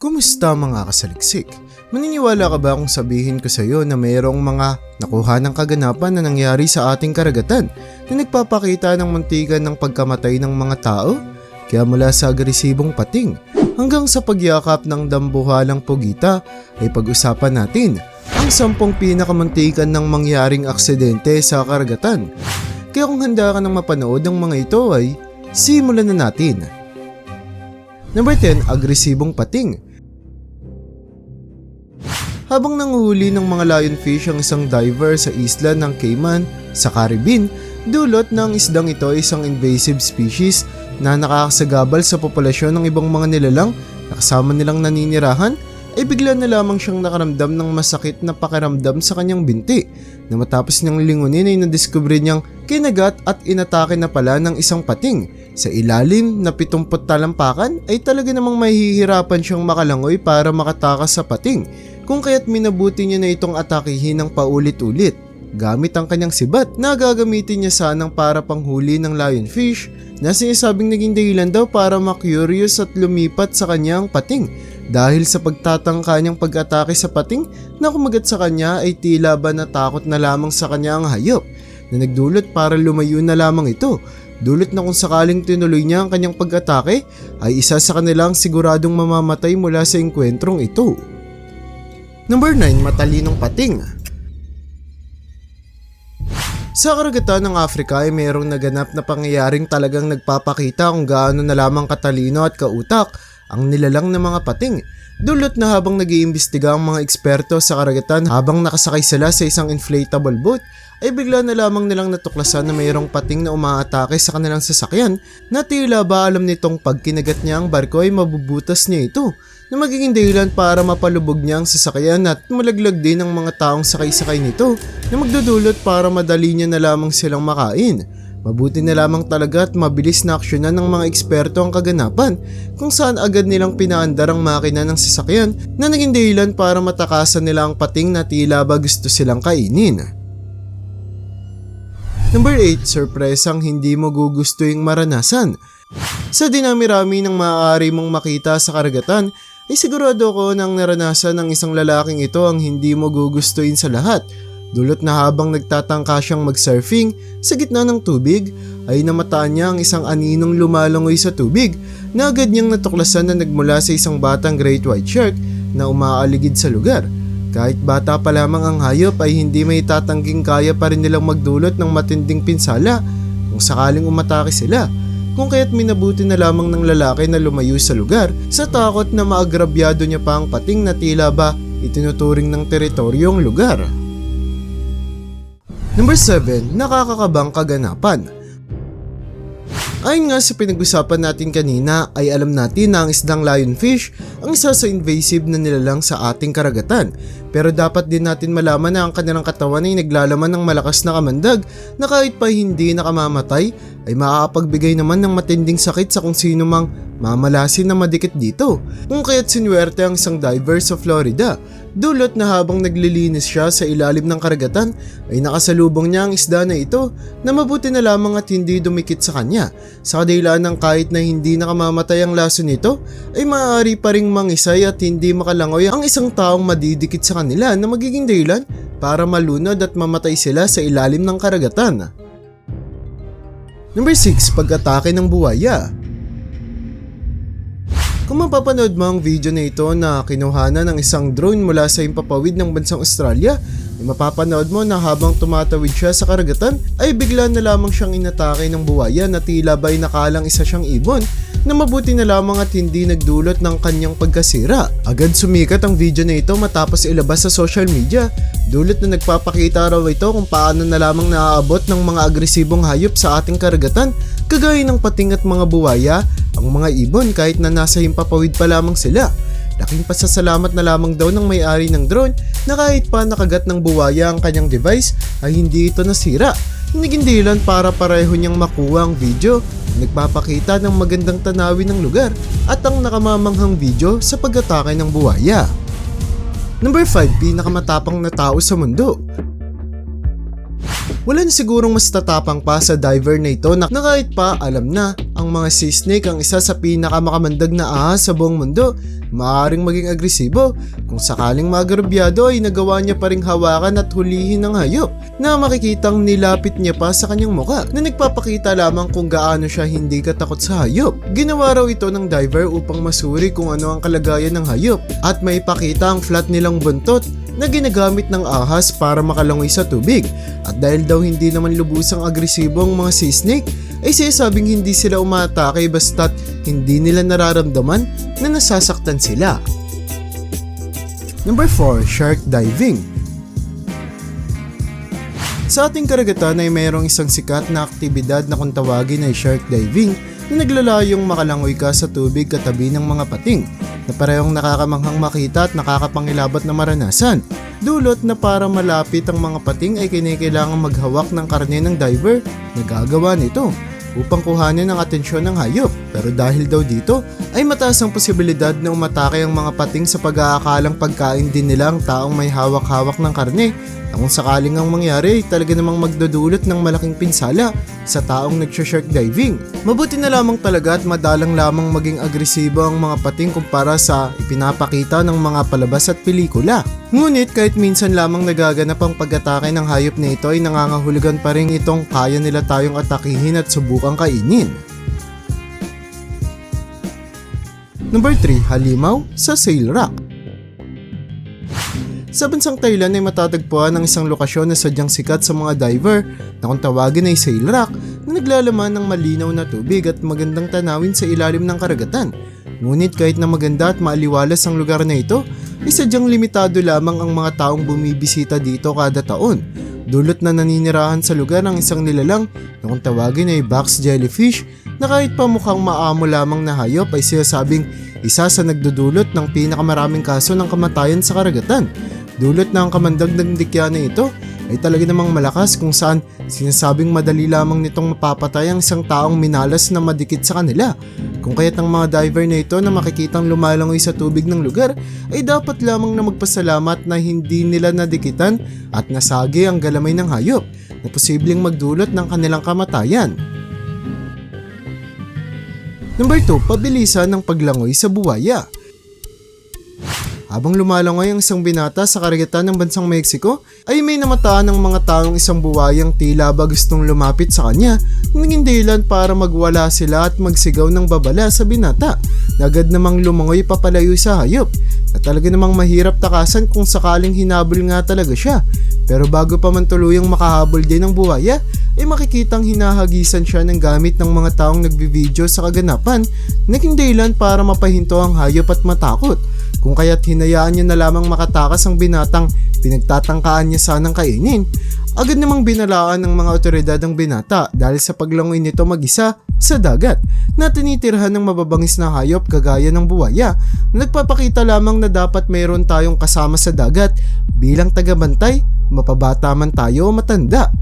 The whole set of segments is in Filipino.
Kumusta mga kasaliksik? Maniniwala ka ba kung sabihin ko sa iyo na mayroong mga nakuha ng kaganapan na nangyari sa ating karagatan na nagpapakita ng muntikan ng pagkamatay ng mga tao? Kaya mula sa agresibong pating hanggang sa pagyakap ng dambuhalang pugita ay pag-usapan natin ang sampung pinakamuntikan ng mangyaring aksidente sa karagatan. Kaya kung handa ka nang mapanood ng mga ito ay simulan na natin. Number 10, agresibong pating. Habang nanguhuli ng mga lionfish ang isang diver sa isla ng Cayman sa Caribbean, dulot ng isdang ito ay isang invasive species na nakakasagabal sa populasyon ng ibang mga nilalang na kasama nilang naninirahan ay bigla na lamang siyang nakaramdam ng masakit na pakiramdam sa kanyang binti na matapos niyang lingunin ay nadiskubre niyang kinagat at inatake na pala ng isang pating. Sa ilalim na 70 talampakan ay talaga namang mahihirapan siyang makalangoy para makatakas sa pating kung kaya't minabuti niya na itong atakihin ng paulit-ulit. Gamit ang kanyang sibat na gagamitin niya sanang para panghuli ng lionfish na sinasabing naging dahilan daw para makurious at lumipat sa kanyang pating dahil sa pagtatangka niyang pag-atake sa pating na kumagat sa kanya ay tila ba natakot na lamang sa kanya ang hayop na nagdulot para lumayo na lamang ito. Dulot na kung sakaling tinuloy niya ang kanyang pag-atake ay isa sa kanilang siguradong mamamatay mula sa engkwentrong ito. Number 9, matalinong pating. Sa karagatan ng Afrika ay mayroong naganap na pangyayaring talagang nagpapakita kung gaano na lamang katalino at kautak ang nilalang ng mga pating. Dulot na habang nag-iimbestiga ang mga eksperto sa karagatan habang nakasakay sila sa isang inflatable boat ay bigla na lamang nilang natuklasan na mayroong pating na umaatake sa kanilang sasakyan na tila ba alam nitong pag kinagat niya ang barko ay mabubutas niya ito na magiging dahilan para mapalubog niya ang sasakyan at malaglag din ang mga taong sakay-sakay nito na magdudulot para madali niya na lamang silang makain. Mabuti na lamang talaga at mabilis na aksyonan ng mga eksperto ang kaganapan kung saan agad nilang pinaandar ang makina ng sasakyan na naging dahilan para matakasan nila ang pating na tila ba gusto silang kainin. Number 8, sorpresang hindi mo gugustuhin maranasan. Sa dinami-rami ng maaari mong makita sa karagatan, ay sigurado ko nang naranasan ng isang lalaking ito ang hindi mo gugustuhin sa lahat. Dulot na habang nagtatangka siyang mag-surfing sa gitna ng tubig, ay namataan niya ang isang aninong lumalangoy sa tubig na agad niyang natuklasan na nagmula sa isang batang great white shark na umaaligid sa lugar. Kahit bata pa lamang ang hayop ay hindi may tatangging kaya pa rin nilang magdulot ng matinding pinsala kung sakaling umatake sila. Kung kaya't minabuti na lamang ng lalaki na lumayo sa lugar sa takot na maagrabyado niya pa ang pating na tila ba itinuturing ng teritoryong lugar. Number 7, nakakakabang kaganapan. Ayon nga sa pinag-usapan natin kanina ay alam natin na ang isdang lionfish ang isa sa invasive na nilalang sa ating karagatan. Pero dapat din natin malaman na ang kanilang katawan ay naglalaman ng malakas na kamandag na kahit pa hindi nakamamatay ay makakapagbigay naman ng matinding sakit sa kung sino mang mamalasin na madikit dito. Kung kaya't sinuwerte ang isang diver sa Florida Dulot na habang naglilinis siya sa ilalim ng karagatan ay nakasalubong niya ang isda na ito na mabuti na lamang at hindi dumikit sa kanya. Sa kadahilan ng kahit na hindi nakamamatay ang laso nito ay maaari pa ring mangisay at hindi makalangoy ang isang taong madidikit sa kanila na magiging dahilan para malunod at mamatay sila sa ilalim ng karagatan. Number 6, pag-atake ng buwaya. Kung mapapanood mo ang video na ito na kinuhanan ng isang drone mula sa impapawid ng bansang Australia, ay mapapanood mo na habang tumatawid siya sa karagatan ay bigla na lamang siyang inatake ng buwaya na tila ba'y nakalang isa siyang ibon na mabuti na lamang at hindi nagdulot ng kanyang pagkasira. Agad sumikat ang video na ito matapos ilabas sa social media. Dulot na nagpapakita raw ito kung paano na lamang naaabot ng mga agresibong hayop sa ating karagatan kagaya ng pating at mga buwaya ang mga ibon kahit na nasa himpapawid pa lamang sila. Laking pasasalamat na lamang daw ng may-ari ng drone na kahit pa nakagat ng buwaya ang kanyang device ay hindi ito nasira. Naging dahilan para pareho niyang makuha ang video nagpapakita ng magandang tanawin ng lugar at ang nakamamanghang video sa pag-atake ng buwaya. Number 5, pinakamatapang na tao sa mundo. Wala na sigurong mas tatapang pa sa diver na ito na, na kahit pa alam na ang mga sea snake ang isa sa pinakamakamandag na ahas sa buong mundo. Maaaring maging agresibo. Kung sakaling magarubyado ay nagawa niya pa ring hawakan at hulihin ng hayop na makikitang nilapit niya pa sa kanyang muka na nagpapakita lamang kung gaano siya hindi katakot sa hayop. Ginawa raw ito ng diver upang masuri kung ano ang kalagayan ng hayop at may pakita ang flat nilang buntot na ginagamit ng ahas para makalangoy sa tubig. At dahil daw hindi naman lubusang agresibo ang mga sea snake, ay sinasabing hindi sila umatake basta't hindi nila nararamdaman na nasasaktan sila. Number 4, Shark Diving Sa ating karagatan ay mayroong isang sikat na aktibidad na kung tawagin ay shark diving na naglalayong makalangoy ka sa tubig katabi ng mga pating na parehong nakakamanghang makita at nakakapangilabot na maranasan. Dulot na para malapit ang mga pating ay kinakailangan maghawak ng karne ng diver na gagawa nito upang kuhanin ang atensyon ng hayop. Pero dahil daw dito ay mataas ang posibilidad na umatake ang mga pating sa pag-aakalang pagkain din nila ang taong may hawak-hawak ng karne na kung sakaling ang mangyari ay talaga namang magdudulot ng malaking pinsala sa taong nagsha-shark diving. Mabuti na lamang talaga at madalang lamang maging agresibo ang mga pating kumpara sa ipinapakita ng mga palabas at pelikula. Ngunit kahit minsan lamang nagaganap ang pag-atake ng hayop na ito ay nangangahulugan pa rin itong kaya nila tayong atakihin at subukang kainin. Number 3, halimaw sa Sail Rock. Sa bansang Thailand ay matatagpuan ang isang lokasyon na sadyang sikat sa mga diver na kung tawagin ay Sail Rock na naglalaman ng malinaw na tubig at magandang tanawin sa ilalim ng karagatan. Ngunit kahit na maganda at maaliwalas ang lugar na ito, ay sadyang limitado lamang ang mga taong bumibisita dito kada taon. Dulot na naninirahan sa lugar ang isang nilalang na kung tawagin ay box jellyfish na kahit pa mukhang maamo lamang na hayop ay sinasabing isa sa nagdudulot ng pinakamaraming kaso ng kamatayan sa karagatan. Dulot na ang kamandag ng dikya na ito ay talaga namang malakas kung saan sinasabing madali lamang nitong mapapatay ang isang taong minalas na madikit sa kanila. Kung kaya't ang mga diver na ito na makikitang lumalangoy sa tubig ng lugar ay dapat lamang na magpasalamat na hindi nila nadikitan at nasagi ang galamay ng hayop na posibleng magdulot ng kanilang kamatayan. Number 2, pabilisan ng paglangoy sa buwaya. Habang lumalangoy ang isang binata sa karagatan ng bansang Mexico, ay may namataan ng mga taong isang buwayang tila ba gustong lumapit sa kanya naging dahilan para magwala sila at magsigaw ng babala sa binata na agad namang lumangoy papalayo sa hayop na talaga namang mahirap takasan kung sakaling hinabol nga talaga siya. Pero bago pa man tuluyang makahabol din ng buwaya, ay makikitang hinahagisan siya ng gamit ng mga taong nagbibideo sa kaganapan, naging dahilan para mapahinto ang hayop at matakot. Kung kaya't hinayaan niya na lamang makatakas ang binatang pinagtatangkaan niya sanang kainin, agad namang binalaan ng mga otoridad ang binata dahil sa paglangoy nito mag-isa sa dagat na tinitirhan ng mababangis na hayop kagaya ng buwaya. Na nagpapakita lamang na dapat mayroon tayong kasama sa dagat. Bilang tagabantay, mapabata man tayo o matanda.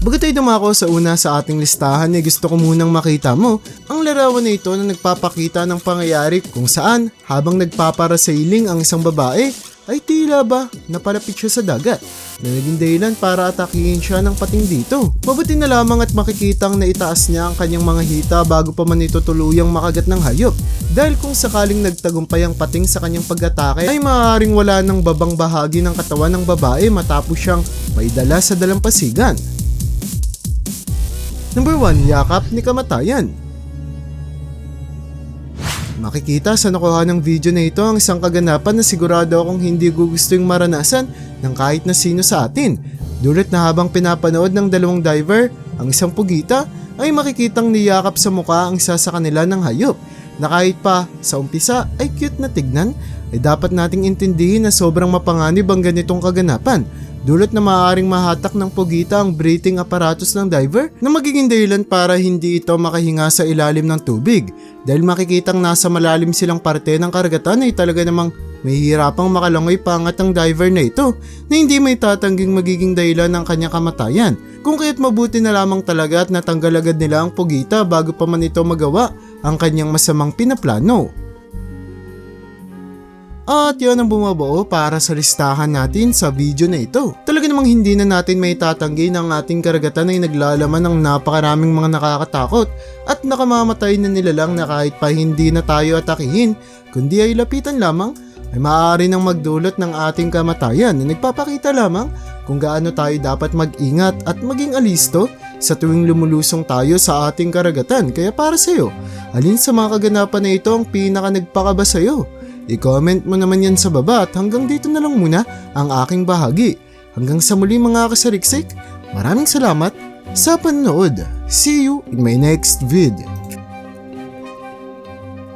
Bago tayo dumako sa una sa ating listahan ay gusto ko munang makita mo ang larawan na ito na nagpapakita ng pangyayari kung saan habang nagpaparasailing ang isang babae ay tila ba napalapit siya sa dagat na naging dahilan para atakihin siya ng pating dito. Mabuti na lamang at makikitang na itaas niya ang kanyang mga hita bago pa man ito tuluyang makagat ng hayop dahil kung sakaling nagtagumpay ang pating sa kanyang pag-atake ay maaaring wala ng babang bahagi ng katawan ng babae matapos siyang maidala sa dalampasigan. Number 1, yakap ni kamatayan. Makikita sa nakuha ng video na ito ang isang kaganapan na sigurado akong hindi yung maranasan ng kahit na sino sa atin. Dulot na habang pinapanood ng dalawang diver, ang isang pugita ay makikitang niyakap sa mukha ang isa sa kanila ng hayop na kahit pa sa umpisa ay cute na tignan ay dapat nating intindihin na sobrang mapanganib ang ganitong kaganapan dulot na maaaring mahatak ng pugita ang breathing apparatus ng diver na magiging dahilan para hindi ito makahinga sa ilalim ng tubig dahil makikitang nasa malalim silang parte ng karagatan ay talaga namang may hirapang makalangoy pangat ang diver na ito na hindi may tatangging magiging dahilan ng kanyang kamatayan kung kaya't mabuti na lamang talaga at natanggal agad nila ang pugita bago pa man ito magawa ang kanyang masamang pinaplano. At yun ang bumabuo para sa listahan natin sa video na ito. Talaga namang hindi na natin may tatanggi ang ating karagatan ay naglalaman ng napakaraming mga nakakatakot at nakamamatay na nilalang na kahit pa hindi na tayo atakihin, kundi ay lapitan lamang, ay maaari nang magdulot ng ating kamatayan na nagpapakita lamang kung gaano tayo dapat mag-ingat at maging alisto sa tuwing lumulusong tayo sa ating karagatan. Kaya para sa'yo, alin sa mga kaganapan na ito ang pinaka nagpakaba sa'yo? I-comment mo naman yan sa baba at hanggang dito na lang muna ang aking bahagi. Hanggang sa muli mga kasariksik, maraming salamat sa panonood. See you in my next vid.